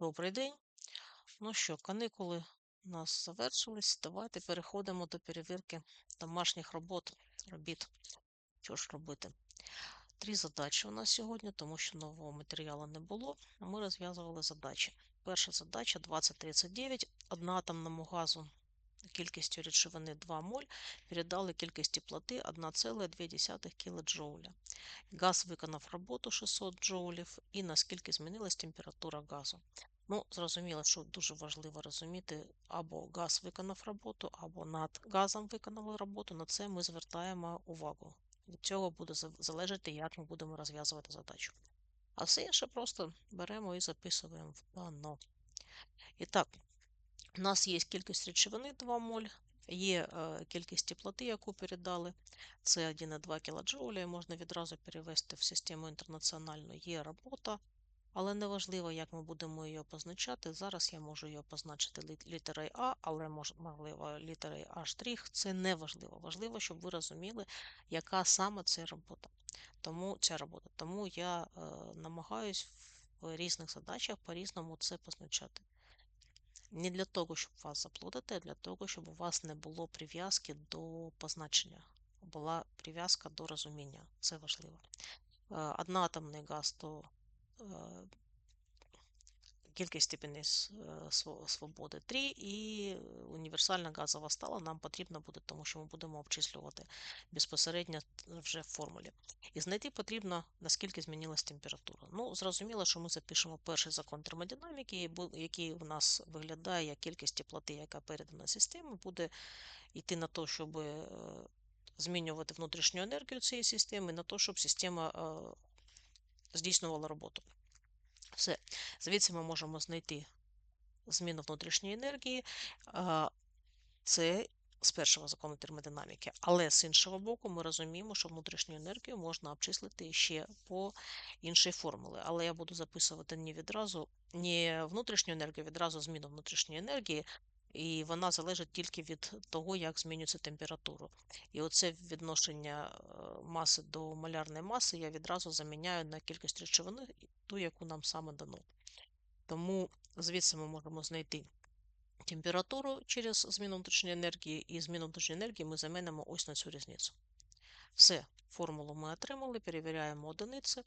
Добрий день. Ну що, канікули у нас завершились. Давайте переходимо до перевірки домашніх робот, робіт. Що ж робити? Три задачі у нас сьогодні, тому що нового матеріалу не було. Ми розв'язували задачі. Перша задача 2039. Одноатомному газу кількістю речовини 2 моль передали кількість теплоти 1,2 кДж. Газ виконав роботу 600 джоулів і наскільки змінилась температура газу. Ну, зрозуміло, що дуже важливо розуміти, або газ виконав роботу, або над газом виконали роботу. На це ми звертаємо увагу. Від цього буде залежати, як ми будемо розв'язувати задачу. А все інше просто беремо і записуємо в плано. І так, у нас є кількість речовини 2 моль, є е, кількість теплоти, яку передали. Це 1,2 кДж, можна відразу перевести в систему інтернаціональну. Є робота, але неважливо, як ми будемо її позначати. Зараз я можу її позначити літерою А, але можливо літерою А'. Це не важливо. Важливо, щоб ви розуміли, яка саме це робота. Тому ця робота. Тому я е, намагаюсь в різних задачах по-різному це позначати. Не для того, щоб вас заплутати, а для того, щоб у вас не було прив'язки до позначення. Була прив'язка до розуміння. Це важливо. Е, одноатомний газ то кількість степеней свободи 3, і універсальна газова стала нам потрібна буде, тому що ми будемо обчислювати безпосередньо вже в формулі. І знайти потрібно, наскільки змінилась температура. Ну, зрозуміло, що ми запишемо перший закон термодинаміки, який у нас виглядає як кількість теплоти, яка передана системі, буде йти на те, щоб е, змінювати внутрішню енергію цієї системи, на те, щоб система е, здійснювала роботу. Все. Звідси ми можемо знайти зміну внутрішньої енергії. Це з першого закону термодинаміки. Але з іншого боку, ми розуміємо, що внутрішню енергію можна обчислити ще по іншій формулі. Але я буду записувати не відразу, не внутрішню енергію, відразу зміну внутрішньої енергії, і вона залежить тільки від того, як змінюється температура. І оце відношення е, маси до малярної маси я відразу заміняю на кількість речовини, ту, яку нам саме дано. Тому звідси ми можемо знайти температуру через зміну внутрішньої енергії, і зміну внутрішньої енергії ми замінимо ось на цю різницю. Все, формулу ми отримали, перевіряємо одиниці.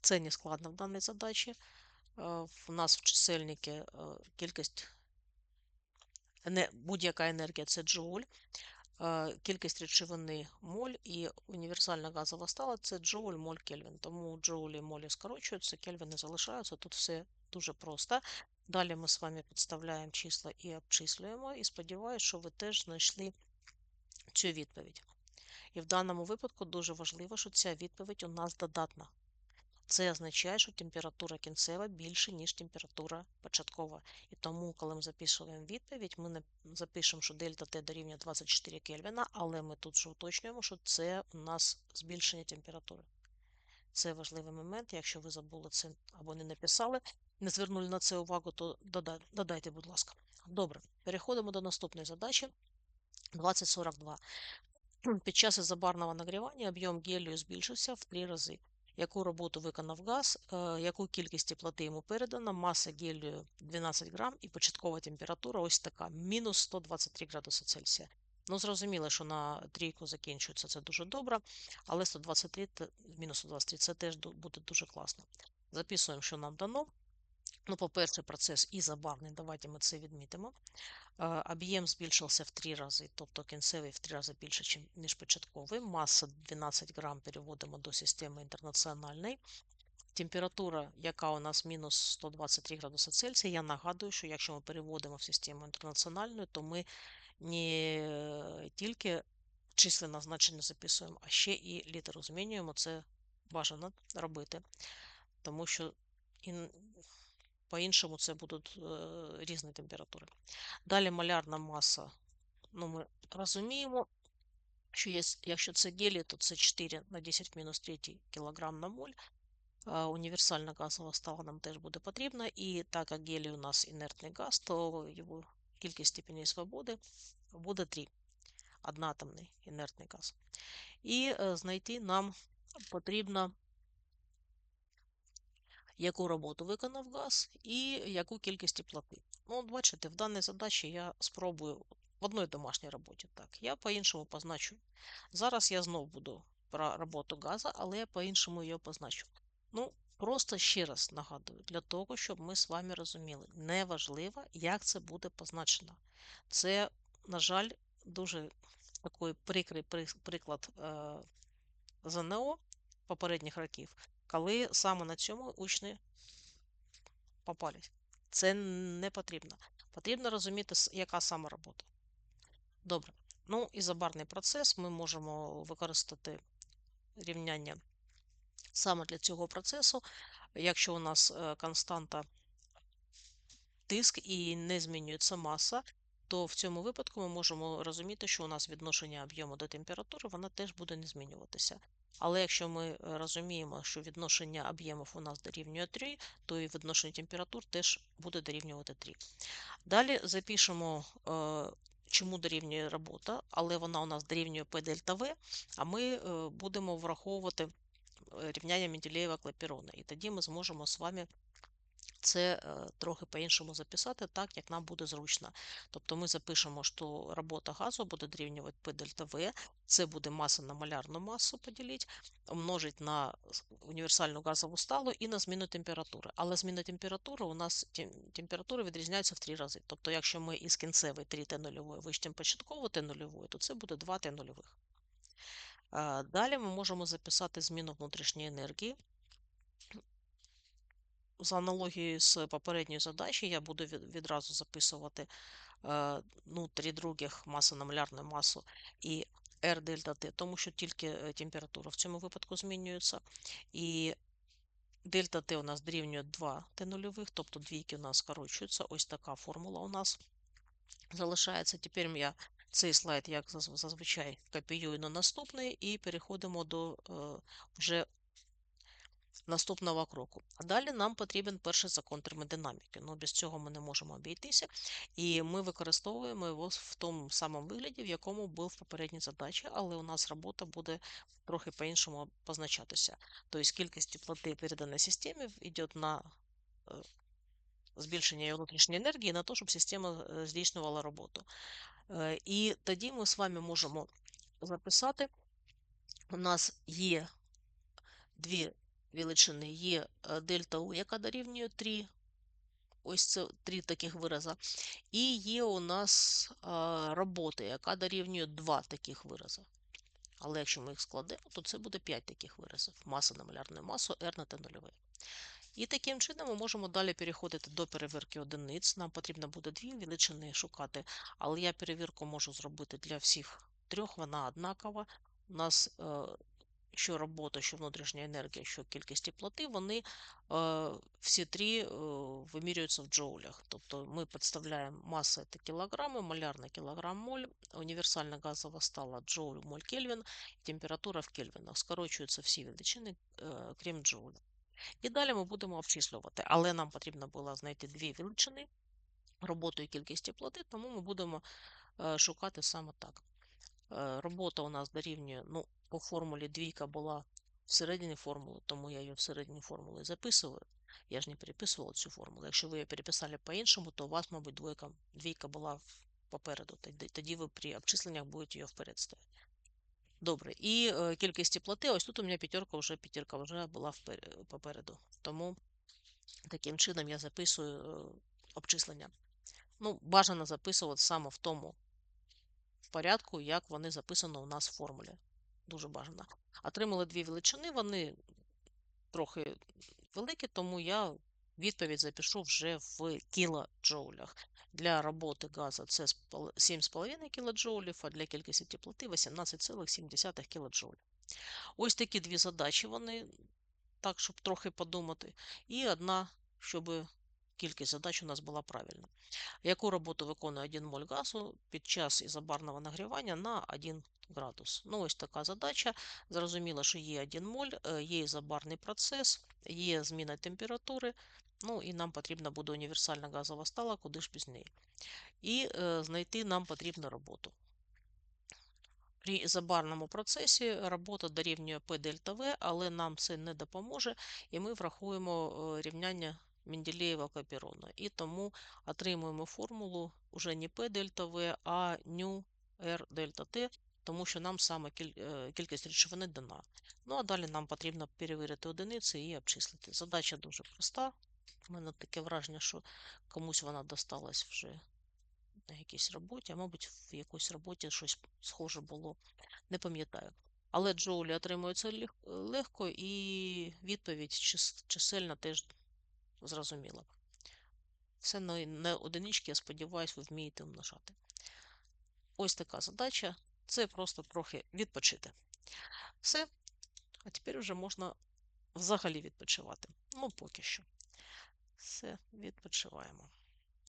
Це не складно в даній задачі. Е, нас в чисельнику е, кількість будь-яка енергія це джоуль, кількість речовини моль і універсальна газова стала це джоуль, моль, кельвін. Тому джоулі молі скорочуються, кельвіни залишаються. Тут все дуже просто. Далі ми з вами підставляємо числа і обчислюємо, і сподіваюся, що ви теж знайшли цю відповідь. І в даному випадку дуже важливо, що ця відповідь у нас додатна. Це означає, що температура кінцева більше, ніж температура початкова. І тому, коли ми записуємо відповідь, ми запишемо, що дельта Т дорівнює 24 Кельвіна, але ми тут же уточнюємо, що це у нас збільшення температури. Це важливий момент. Якщо ви забули це або не написали, не звернули на це увагу, то додайте, будь ласка. Добре, переходимо до наступної задачі. 2042. Під час ізобарного нагрівання об'єм гелію збільшився в три рази яку роботу виконав газ, е, яку кількість теплоти йому передано, маса гелію 12 грам і початкова температура ось така, мінус 123 градуси Цельсія. Ну, зрозуміло, що на трійку закінчується це дуже добре, але 123, мінус 123 це теж буде дуже класно. Записуємо, що нам дано. Ну, по-перше, процес ізобарний, давайте ми це відмітимо. Об'єм збільшився в три рази, тобто кінцевий в три рази більше, ніж початковий. Маса 12 грам переводимо до системи інтернаціональної. Температура, яка у нас мінус 123 градуси Цельсія, я нагадую, що якщо ми переводимо в систему інтернаціональну, то ми не тільки численне значення записуємо, а ще і літеру змінюємо. Це бажано робити, тому що по-іншому це будуть е, різні температури. Далі малярна маса. Ну, Ми розуміємо, що є, якщо це гелій, то це 4 на 10 мінус 3 кг на моль. Універсальна газова стала нам теж буде потрібна. І так як гелій у нас інертний газ, то його кількість степеней свободи буде 3. Одноатомний інертний газ. І е, знайти нам потрібно яку роботу виконав газ і яку кількість теплоти. Ну, от бачите, в даній задачі я спробую в одній домашній роботі. Так, я по-іншому позначу. Зараз я знов буду про роботу газу, але я по-іншому її позначу. Ну, просто ще раз нагадую, для того, щоб ми з вами розуміли, неважливо, як це буде позначено. Це, на жаль, дуже такий прикрий приклад е, ЗНО попередніх років, коли саме на цьому учні попались. Це не потрібно. Потрібно розуміти, яка саме робота. Добре. Ну, ізобарний процес ми можемо використати рівняння саме для цього процесу. Якщо у нас е, константа тиск і не змінюється маса, то в цьому випадку ми можемо розуміти, що у нас відношення об'єму до температури вона теж буде не змінюватися. Але якщо ми е, розуміємо, що відношення об'ємів у нас дорівнює 3, то і відношення температур теж буде дорівнювати 3. Далі запишемо, е, чому дорівнює робота, але вона у нас дорівнює P дельта V, а ми е, будемо враховувати рівняння Менделєєва клапірона. І тоді ми зможемо з вами це е, трохи по-іншому записати, так, як нам буде зручно. Тобто ми запишемо, що робота газу буде дорівнювати P дельта V, це буде маса на малярну масу поділити, умножить на універсальну газову сталу і на зміну температури. Але зміна температури у нас температури відрізняються в три рази. Тобто, якщо ми із кінцевої 3 Т нульової вичтемо початкову Т нульової, то це буде 2 Т нульових. Далі ми можемо записати зміну внутрішньої енергії за аналогією з попередньою задачею, я буду відразу записувати е, ну, 3 других маса на малярну масу і R дельта Т, тому що тільки е, температура в цьому випадку змінюється. І дельта Т у нас дорівнює 2 Т нульових, тобто двійки у нас скорочуються. Ось така формула у нас залишається. Тепер я цей слайд, як зазвичай, копіюю на наступний, і переходимо до е, вже наступного кроку. А далі нам потрібен перший закон термодинаміки. Ну, Без цього ми не можемо обійтися. І ми використовуємо його в тому самому вигляді, в якому був в попередній задачі, але у нас робота буде трохи по-іншому позначатися. Тобто кількість теплоти переданої системі йде на е, збільшення внутрішньої енергії на те, щоб система е, здійснювала роботу. Е, і тоді ми з вами можемо записати, у нас є дві величини є е, дельта У, яка дорівнює 3. Ось це три таких вирази. І є у нас а, робота, яка дорівнює два таких вирази. Але якщо ми їх складемо, то це буде 5 таких виразів. Маса на малярну масу R на Т0. І таким чином ми можемо далі переходити до перевірки одиниць. Нам потрібно буде дві величини шукати, але я перевірку можу зробити для всіх трьох, вона однакова. У нас е, що робота, що внутрішня енергія, що кількість теплоти, вони е, всі три е, вимірюються в джоулях. Тобто ми підставляємо маса це кілограми, малярна кілограм моль, універсальна газова стала джоуль моль Кельвін, температура в кельвінах. Скорочуються всі величини, е, крім джоуля. І далі ми будемо обчислювати, але нам потрібно було знайти дві величини, роботу і кількість теплоти, тому ми будемо е, шукати саме так. Е, робота у нас дорівнює, ну, по формулі двійка була всередині формули, тому я її всередині формули записую. Я ж не переписувала цю формулу. Якщо ви її переписали по-іншому, то у вас, мабуть, двойка, двійка була попереду. Тоді ви при обчисленнях будете її вперед ставити. Добре, і е, кількість теплоти, ось тут у мене п'ятерка вже п'ятерка вже була попереду. Тому таким чином я записую е, обчислення. Ну, Бажано записувати саме в тому порядку, як вони записано у нас в формулі. Дуже бажано. Отримали дві величини, вони трохи великі, тому я відповідь запишу вже в кілоджоулях. Для роботи газу це 7,5 кілоджоулів, а для кількості теплоти 18,7 кілоджоулів. Ось такі дві задачі вони, так, щоб трохи подумати. І одна, щоб кількість задач у нас була правильна. Яку роботу виконує 1 моль газу під час ізобарного нагрівання на 1 градус? Ну, ось така задача. Зрозуміло, що є 1 моль, е, є ізобарний процес, є зміна температури. Ну і нам потрібна буде універсальна газова стала, куди ж без неї. І е, знайти нам потрібну роботу. При ізобарному процесі робота дорівнює P дельта V, але нам це не допоможе, і ми врахуємо е, рівняння Менделєєва Капірона. І тому отримуємо формулу вже не P дельта V, а ню R дельта T, тому що нам саме е, кількість речовини дана. Ну а далі нам потрібно перевірити одиниці і обчислити. Задача дуже проста. У мене таке враження, що комусь вона досталась вже на якійсь роботі, а мабуть, в якоїсь роботі щось схоже було, не пам'ятаю. Але джоулі отримуються лег- легко, і відповідь чисельна теж зрозуміла. Все на одинички, я сподіваюся, ви вмієте умножати. Ось така задача. Це просто трохи відпочити. Все. А тепер вже можна взагалі відпочивати. Ну, поки що. Все, відпочиваємо.